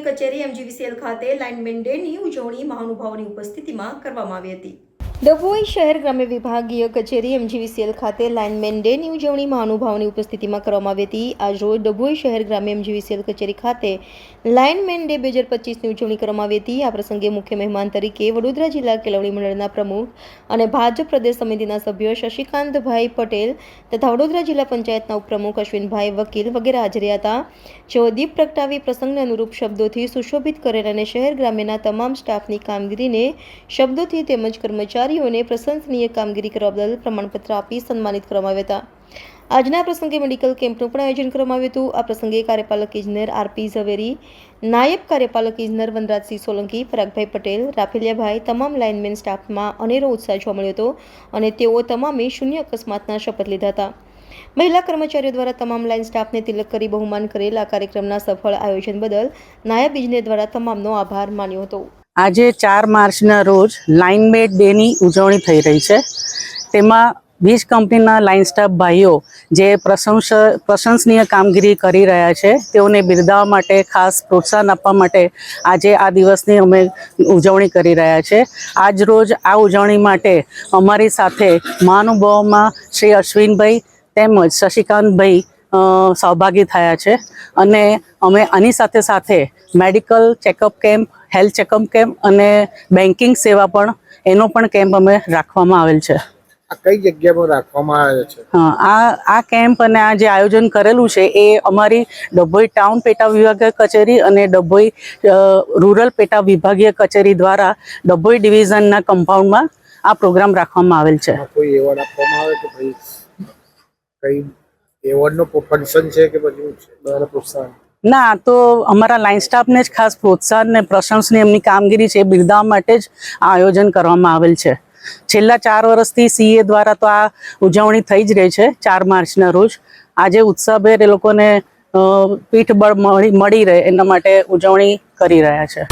કચેરી એમજીવીસીએલ ખાતે લાઇનમેન ડેની ઉજવણી મહાનુભાવોની ઉપસ્થિતિમાં કરવામાં આવી હતી. ડભોઈ શહેર ગ્રામ્ય વિભાગીય કચેરી એમજીવીસીએલ ખાતે લાઇનમેન ડેની ઉજવણી મહાનુભાવની ઉપસ્થિતિમાં કરવામાં આવી હતી. આજરોજ ડભોઈ શહેર ગ્રામ્ય એમજીવીસીએલ કચેરી ખાતે લાઇનમેન ડે બે હજાર પચીસની ઉજવણી કરવામાં આવી હતી. આ પ્રસંગે મુખ્ય મહેમાન તરીકે વડોદરા જિલ્લા કેળવણી મંડળના પ્રમુખ અને ભાજપ પ્રદેશ સમિતિના સભ્ય શશિકાંતભાઈ પટેલ તથા વડોદરા જિલ્લા પંચાયતના ઉપપ્રમુખ અશ્વિનભાઈ વકીલ વગેરે હાજર હતા. જેઓ દીપ પ્રગટાવી પ્રસંગને અનુરૂપ શબ્દોથી સુશોભિત કરેલ અને શહેર ગ્રામ્યના તમામ સ્ટાફની કામગીરીને શબ્દોથી તેમજ કર્મચારીઓને પ્રશંસનીય કામગીરી કરવા બદલ પ્રમાણપત્ર આપી સન્માનિત કરવામાં આવ્યા હતા. આજના પ્રસંગે મેડિકલ કેમ્પનું પણ આયોજન કરવામાં આવ્યું હતું. આ પ્રસંગે કાર્યપાલક ઇજનેર આરપી ઝવેરી, નાયબ કાર્યપાલક ઇજનેર વનરાજસિંહ સોલંકી, પરાગભાઈ પટેલ, રાફેલિયાભાઈ તમામ લાઇનમેન સ્ટાફમાં અનેરો ઉત્સાહ જોવા મળ્યો હતો અને તેઓ તમામે શૂન્ય અકસ્માતના શપથ લીધા હતા. મહિલા કર્મચારીઓ દ્વારા તમામ લાઇન સ્ટાફને તિલક કરી બહુમાન કરેલ આ કાર્યક્રમના સફળ આયોજન બદલ નાયબ ઇજનેર દ્વારા તમામનો આભાર માન્યો હતો. આજે ચાર માર્ચના રોજ લાઇનમેટ ડેની ઉજવણી થઈ રહી છે. તેમાં વીજ કંપનીના લાઇન સ્ટાફ ભાઈઓ જે પ્રશંસ, પ્રશંસનીય કામગીરી કરી રહ્યા છે, તેઓને બિરદાવવા માટે ખાસ પ્રોત્સાહન આપવા માટે આજે આ દિવસની અમે ઉજવણી કરી રહ્યા છે. આજ રોજ આ ઉજવણી માટે અમારી સાથે મહાનુભાવોમાં શ્રી અશ્વિનભાઈ તેમજ શશિકાંતભાઈ સહભાગી થયા છે. અને અમે આની સાથે સાથે medical checkup camp health checkup camp અને બેન્કિંગ સેવા પણ એનો પણ કેમ્પ અમે રાખવામાં આવેલ છે. આ કઈ જગ્યામાં રાખવામાં આવે છે? હા, આ આ કેમ્પ અને આ જે આયોજન કરેલું છે એ અમારી ડભોઈ ટાઉન પેટા વિભાગીય કચેરી અને ડભોઈ રૂરલ પેટા વિભાગીય કચેરી દ્વારા ડભોઈ ડિવિઝનના કમ્પાઉન્ડમાં આ પ્રોગ્રામ રાખવામાં આવેલ છે. કોઈ એવોર્ડ આપવામાં આવે કે ભાઈ કઈ એવોર્ડનો ફંક્શન છે કે પછી પ્રોત્સાહન? ના, તો અમારા લાઇન સ્ટાફને જ ખાસ પ્રોત્સાહન ને પ્રશંસની એમની કામગીરી છે બિરદાવવા માટે જ આ આયોજન કરવામાં આવેલ છે. છેલ્લા ચાર વર્ષથી સીએ દ્વારા તો આ ઉજવણી થઈ જ રહી છે, ચાર માર્ચના રોજ. આજે ઉત્સાહભેર એ લોકોને પીઠબળ મળી મળી રહે એના માટે ઉજવણી કરી રહ્યા છે.